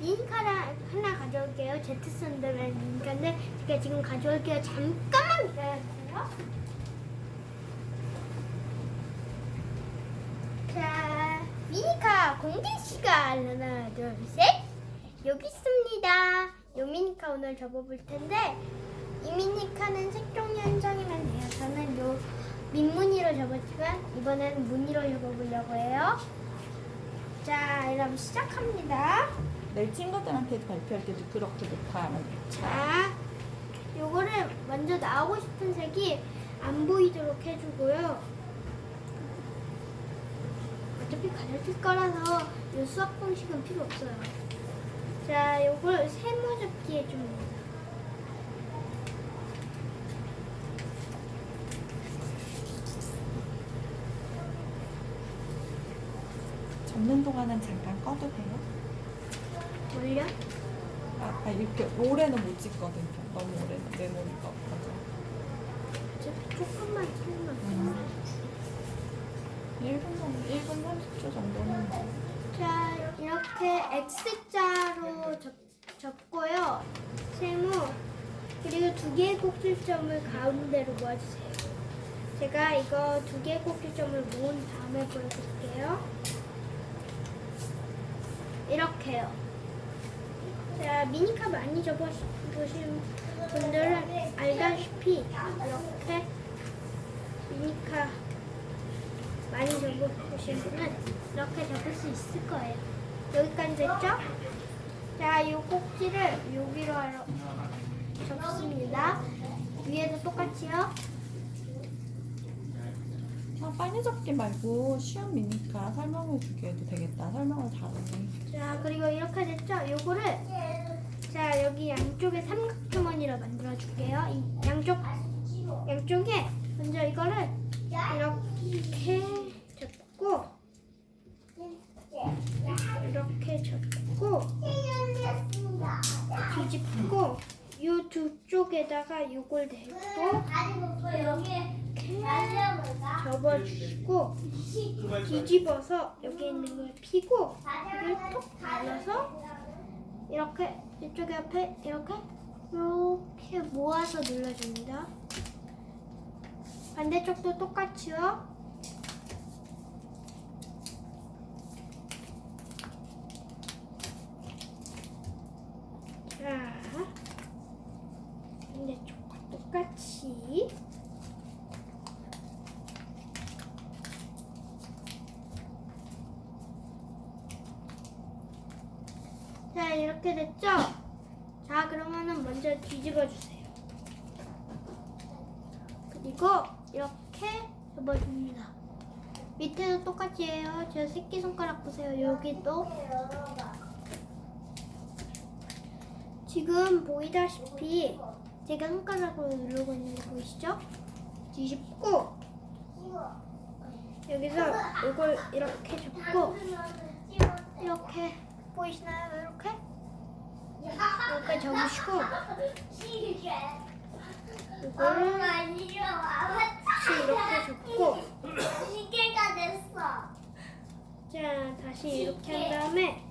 미니카를 하나 가져올게요. 제트 썬더라는 미니카인데 제가 지금 가져올게요. 잠깐만 기다려주세요. 자, 미니카 공개 시간 하나, 둘, 셋. 여기 있습니다. 요 미니카 오늘 접어볼 텐데 이 미니카는 색종 연장이면 돼요. 저는 요 민무늬로 접었지만 이번에는 무늬로 접어보려고 해요. 자, 그럼 시작합니다. 내 친구들한테 발표할 때도 그렇게 녹화하면 돼. 자, 요거를 먼저 나오고 싶은 색이 안 보이도록 해주고요. 어차피 가려질 거라서 요 수학 공식은 필요 없어요. 자, 요걸 세모 접기 해줍니다. 접는 동안은 잠깐 꺼도 돼요? 돌려? 아, 아 이렇게 오래는 못 찍거든요. 너무 오래는 아파서. 어차피 조금만 틀면 음. 1분 정도, 1분 30초 정도는 뭐. 자, 이렇게 X자로 접, 접고요. 세모, 그리고 두 개의 꼭지점을 가운데로 모아주세요. 제가 이거 두 개의 꼭지점을 모은 다음에 보여드릴게요. 이렇게요. 자, 미니카 많이 접어보신 분들은 알다시피 이렇게 미니카 많이 접어보신 분은 이렇게 접을 수 있을 거예요. 여기까지 됐죠? 자, 이 꼭지를 여기로 접습니다. 위에도 똑같이요. 아, 빨리 접기 말고 쉬운 미니까 설명해 주게 해도 되겠다. 설명을 잘하네. 자, 그리고 이렇게 됐죠? 요거를 자, 여기 양쪽에 삼각 주머니로 만들어 줄게요. 이 양쪽 양쪽에 먼저 이거를 이렇게 접고 이렇게 접고 뒤집고 이 두 쪽에다가 요걸 대고 이렇게 접어주시고 뒤집어서 여기 있는 걸 피고 이걸 톡 눌러서 이렇게 이쪽 옆에 이렇게 이렇게 모아서 눌러줍니다. 반대쪽도 똑같이요. 자, 반대쪽과 똑같이 자 이렇게 됐죠? 자 그러면은 먼저 뒤집어 주세요. 그리고 이렇게 접어줍니다. 밑에도 똑같이 해요. 저 새끼 손가락 보세요. 여기도 지금 보이다시피 제가 손가락으로 누르고 있는 거 보이시죠? 뒤집고 여기서 이걸 이렇게 접고 이렇게 보이시나요? 이렇게 이렇게 접으시고 다시 이렇게 접고 시계가 됐어. 자 다시 이렇게 한 다음에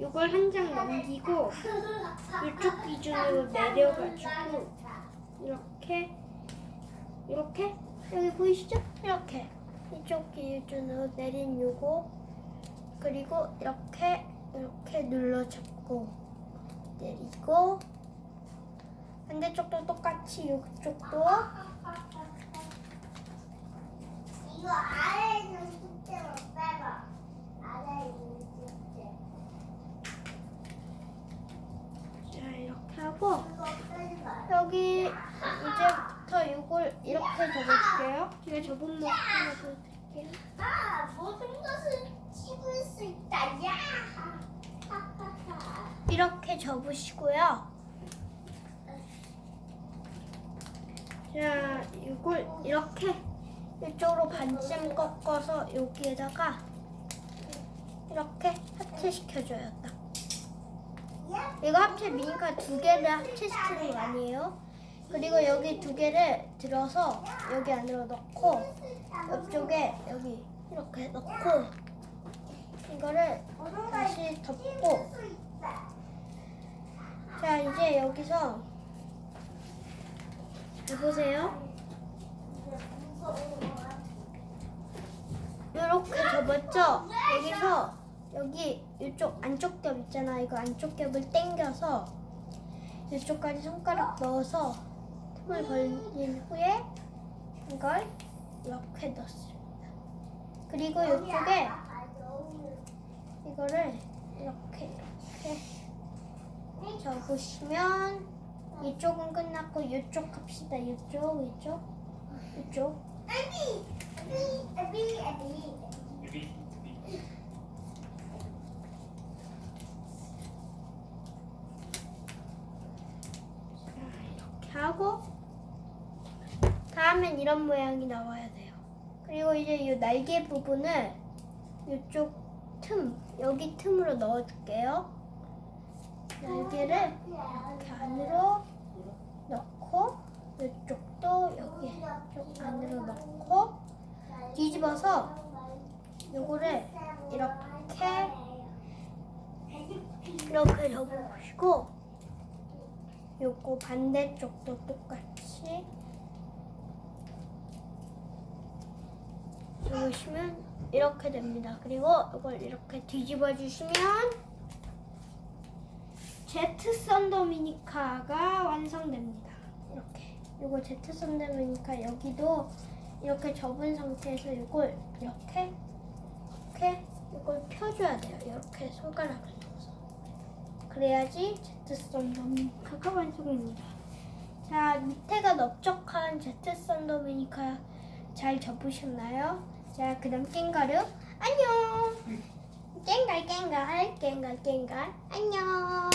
이걸 한 장 넘기고 이쪽 기준으로 내려가지고 이렇게 이렇게 여기 보이시죠? 이렇게 이쪽 기준으로 내린 요거 그리고 이렇게 이렇게 눌러 잡고 내리고 반대쪽도 똑같이 이쪽도 이거 아래에 있는 숫자로 빼봐. 아래에 있는 숫자. 자 이렇게 하고. 여기 이제부터 이걸 이렇게 접어줄게요. 제가 접은 모습 하나 보여드릴게요. 아, 모든 것을 찍을 수 있다. 야! 이렇게 접으시고요. 자, 이걸 이렇게 이쪽으로 반쯤 꺾어서 여기에다가 이렇게 합체시켜줘요. 이거 합체 미니카 두 개를 합체시키는 거 아니에요? 그리고 여기 두 개를 들어서 여기 안으로 넣고 옆쪽에 여기 이렇게 넣고 이거를 다시 덮고. 그러면 이제 여기서 해보세요. 이렇게 접었죠? 여기서 여기 이쪽 안쪽 겹 있잖아. 이거 안쪽 겹을 당겨서 이쪽까지 손가락 넣어서 틈을 벌린 후에 이걸 이렇게 넣습니다. 그리고 이쪽에 이거를 이렇게 이렇게 접으시면 이쪽은 끝났고 이쪽 합시다. 이쪽 이쪽 이쪽 애비, 애비, 애비, 애비. 이렇게 하고 다음엔 이런 모양이 나와야 돼요. 그리고 이제 이 날개 부분을 이쪽 틈 여기 틈으로 넣어줄게요. 날개를 이렇게 안으로 넣고 이쪽도 여기 쪽 안으로 넣고 뒤집어서 요거를 이렇게 이렇게 접어보시고 요거 반대쪽도 똑같이 접으시면 이렇게 됩니다. 그리고 이걸 이렇게 뒤집어 주시면 제트 썬더 미니카가 완성됩니다. 이렇게 요거 제트 썬더 미니카 여기도 이렇게 접은 상태에서 이걸 이렇게 이렇게 이걸 펴줘야 돼요. 이렇게 손가락을 넣어서 그래야지 제트 썬더 미니카가 완성됩니다. 자 밑에가 넓적한 제트 썬더 미니카 잘 접으셨나요? 자 그 다음 깽가루 안녕. 깽갈 깽갈 깽갈 깽갈 안녕.